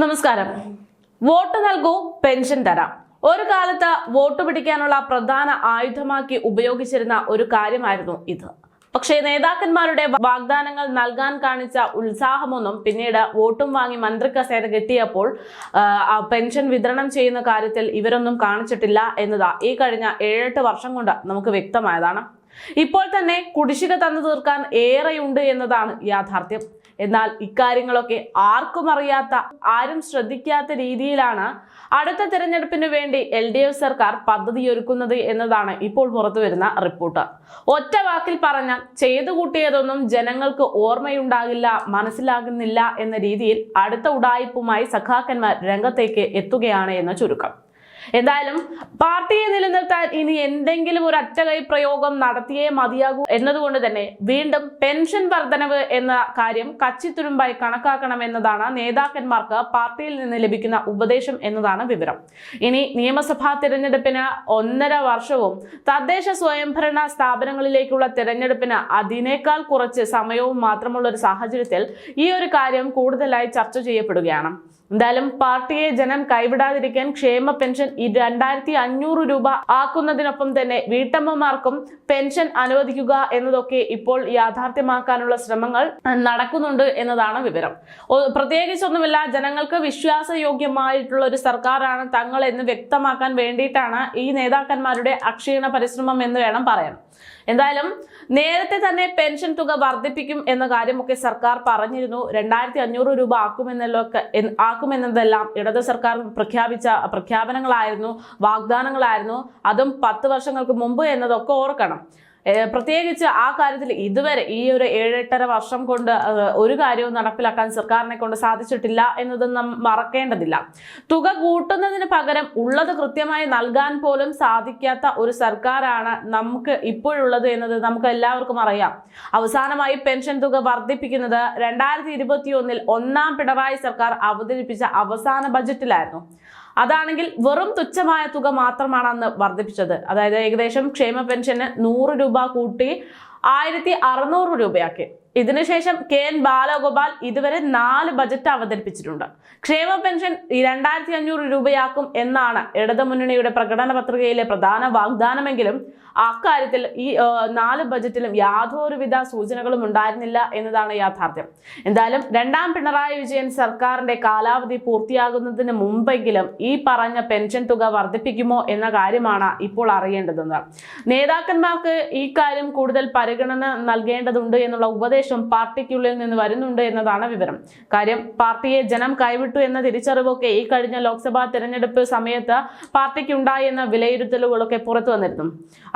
നമസ്കാരം. വോട്ട് നൽകൂ പെൻഷൻ തരാം. ഒരു കാലത്ത് വോട്ട് പിടിക്കാനുള്ള പ്രധാന ആയുധമാക്കി ഉപയോഗിച്ചിരുന്ന ഒരു കാര്യമായിരുന്നു ഇത്. പക്ഷേ നേതാക്കന്മാരുടെ വാഗ്ദാനങ്ങൾ നൽകാൻ കാണിച്ച ഉത്സാഹമൊന്നും പിന്നീട് വോട്ടും വാങ്ങി മന്ത്രിക്കസേര കിട്ടിയപ്പോൾ പെൻഷൻ വിതരണം ചെയ്യുന്ന കാര്യത്തിൽ ഇവരൊന്നും കാണിച്ചിട്ടില്ല എന്നതാ ഈ കഴിഞ്ഞ ഏഴെട്ട് വർഷം കൊണ്ട് നമുക്ക് വ്യക്തമായതാണ്. ഇപ്പോൾ തന്നെ കുടിശ്ശിക തന്നു തീർക്കാൻ ഏറെയുണ്ട് എന്നതാണ് യാഥാർത്ഥ്യം. എന്നാൽ ഇക്കാര്യങ്ങളൊക്കെ ആർക്കും അറിയാത്ത ആരും ശ്രദ്ധിക്കാത്ത രീതിയിലാണ് അടുത്ത തിരഞ്ഞെടുപ്പിന് വേണ്ടി എൽ ഡി എഫ് സർക്കാർ പദ്ധതിയൊരുക്കുന്നത് എന്നതാണ് ഇപ്പോൾ പുറത്തുവരുന്ന റിപ്പോർട്ട്. ഒറ്റ വാക്കിൽ പറഞ്ഞാൽ ചെയ്തു കൂട്ടിയതൊന്നും ജനങ്ങൾക്ക് ഓർമ്മയുണ്ടാകില്ല മനസ്സിലാകുന്നില്ല എന്ന രീതിയിൽ അടുത്ത ഉടായിപ്പുമായി സഖാക്കന്മാർ രംഗത്തേക്ക് എത്തുകയാണ് എന്ന ചുരുക്കം. എന്തായാലും പാർട്ടിയെ നിലനിർത്താൻ ഇനി എന്തെങ്കിലും ഒരു അറ്റകൈ പ്രയോഗം നടത്തിയേ മതിയാകൂ എന്നതുകൊണ്ട് തന്നെ വീണ്ടും പെൻഷൻ വർധനവ് എന്ന കാര്യം കച്ചിത്തുരുമ്പായി കണക്കാക്കണമെന്നതാണ് നേതാക്കന്മാർക്ക് പാർട്ടിയിൽ നിന്ന് ലഭിക്കുന്ന ഉപദേശം എന്നതാണ് വിവരം. ഇനി നിയമസഭാ തിരഞ്ഞെടുപ്പിന് ഒന്നര വർഷവും തദ്ദേശ സ്വയംഭരണ സ്ഥാപനങ്ങളിലേക്കുള്ള തിരഞ്ഞെടുപ്പിന് അതിനേക്കാൾ കുറച്ച് സമയവും മാത്രമുള്ള ഒരു സാഹചര്യത്തിൽ ഈ ഒരു കാര്യം കൂടുതലായി ചർച്ച ചെയ്യപ്പെടുകയാണ്. എന്തായാലും പാർട്ടിയെ ജനം കൈവിടാതിരിക്കാൻ ക്ഷേമ പെൻഷൻ രണ്ടായിരത്തി അഞ്ഞൂറ് രൂപ ആക്കുന്നതിനൊപ്പം തന്നെ വീട്ടമ്മമാർക്കും പെൻഷൻ അനുവദിക്കുക എന്നതൊക്കെ ഇപ്പോൾ യാഥാർത്ഥ്യമാക്കാനുള്ള ശ്രമങ്ങൾ നടക്കുന്നുണ്ട് എന്നതാണ് വിവരം. പ്രത്യേകിച്ചൊന്നുമില്ല ജനങ്ങൾക്ക് വിശ്വാസയോഗ്യമായിട്ടുള്ള ഒരു സർക്കാരാണ് തങ്ങൾ എന്ന് വ്യക്തമാക്കാൻ വേണ്ടിയിട്ടാണ് ഈ നേതാക്കന്മാരുടെ അക്ഷീണ പരിശ്രമം എന്ന് വേണം പറയാൻ. എന്തായാലും നേരത്തെ തന്നെ പെൻഷൻ തുക വർദ്ധിപ്പിക്കും എന്ന കാര്യമൊക്കെ സർക്കാർ പറഞ്ഞിരുന്നു. രണ്ടായിരത്തി അഞ്ഞൂറ് രൂപ ആക്കുമെന്നല്ലൊക്കെ എന്ന് ആക്കുമെന്നതെല്ലാം ഇടത് സർക്കാർ പ്രഖ്യാപിച്ച പ്രഖ്യാപനങ്ങളായിരുന്നു വാഗ്ദാനങ്ങളായിരുന്നു. അതും പത്ത് വർഷങ്ങൾക്ക് മുമ്പ് എന്നതൊക്കെ ഓർക്കണം. പ്രത്യേകിച്ച് ആ കാര്യത്തിൽ ഇതുവരെ ഈ ഒരു ഏഴെട്ടര വർഷം കൊണ്ട് ഒരു കാര്യവും നടപ്പിലാക്കാൻ സർക്കാരിനെ കൊണ്ട് സാധിച്ചിട്ടില്ല എന്നത് നാം മറക്കേണ്ടതില്ല. തുക കൂട്ടുന്നതിന് പകരം ഉള്ളത് കൃത്യമായി നൽകാൻ പോലും സാധിക്കാത്ത ഒരു സർക്കാരാണ് നമുക്ക് ഇപ്പോഴുള്ളത് എന്നത് നമുക്ക് എല്ലാവർക്കും അറിയാം. അവസാനമായി പെൻഷൻ തുക വർദ്ധിപ്പിക്കുന്നത് രണ്ടായിരത്തി ഇരുപത്തി ഒന്നിൽ ഒന്നാം പിണറായി സർക്കാർ അവതരിപ്പിച്ച അവസാന ബജറ്റിലായിരുന്നു. അതാണെങ്കിൽ വെറും തുച്ഛമായ തുക മാത്രമാണ് അന്ന് വർദ്ധിപ്പിച്ചത്. അതായത് ഏകദേശം ക്ഷേമ പെൻഷന് നൂറ് രൂപ കൂട്ടി ആയിരത്തി അറുന്നൂറ് രൂപയാക്കി. ഇതിനുശേഷം കെ എൻ ബാലഗോപാൽ ഇതുവരെ നാല് ബജറ്റ് അവതരിപ്പിച്ചിട്ടുണ്ട്. ക്ഷേമ പെൻഷൻ രണ്ടായിരത്തി അഞ്ഞൂറ് രൂപയാക്കും എന്നാണ് ഇടതുമുന്നണിയുടെ പ്രകടന പത്രികയിലെ പ്രധാന വാഗ്ദാനമെങ്കിലും അക്കാര്യത്തിൽ ഈ നാല് ബജറ്റിലും യാതൊരുവിധ സൂചനകളും ഉണ്ടായിരുന്നില്ല എന്നതാണ് യാഥാർത്ഥ്യം. എന്തായാലും രണ്ടാം പിണറായി വിജയൻ സർക്കാരിന്റെ കാലാവധി പൂർത്തിയാകുന്നതിന് മുമ്പെങ്കിലും ഈ പറഞ്ഞ പെൻഷൻ തുക വർദ്ധിപ്പിക്കുമോ എന്ന കാര്യമാണ് ഇപ്പോൾ അറിയേണ്ടതെന്ന്. നേതാക്കന്മാർക്ക് ഈ കാര്യം കൂടുതൽ പരിഗണന നൽകേണ്ടതുണ്ട് എന്നുള്ള ഉപദേശം പാർട്ടിക്കുള്ളിൽ നിന്ന് വരുന്നുണ്ട് എന്നതാണ് വിവരം. കാര്യം പാർട്ടിയെ ജനം കൈവിട്ടു എന്ന തിരിച്ചറിവൊക്കെ ഈ കഴിഞ്ഞ ലോക്സഭാ തെരഞ്ഞെടുപ്പ് സമയത്ത് പാർട്ടിക്കുണ്ടായി എന്ന വിലയിരുത്തലുകളൊക്കെ പുറത്തു വന്നിരുന്നു.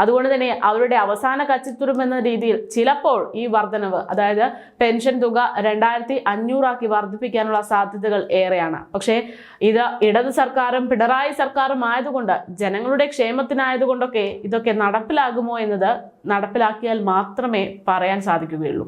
അതുകൊണ്ട് തന്നെ അവരുടെ അവസാന കച്ചിത്തുരും എന്ന രീതിയിൽ ചിലപ്പോൾ ഈ വർധനവ് അതായത് പെൻഷൻ തുക രണ്ടായിരത്തി അഞ്ഞൂറാക്കി വർദ്ധിപ്പിക്കാനുള്ള സാധ്യതകൾ ഏറെയാണ്. പക്ഷേ ഇത് ഇടത് സർക്കാരും പിണറായി സർക്കാരും ആയതുകൊണ്ട് ജനങ്ങളുടെ ക്ഷേമത്തിനായതുകൊണ്ടൊക്കെ ഇതൊക്കെ നടപ്പിലാകുമോ എന്നത് നടപ്പിലാക്കിയാൽ മാത്രമേ പറയാൻ സാധിക്കുകയുള്ളൂ.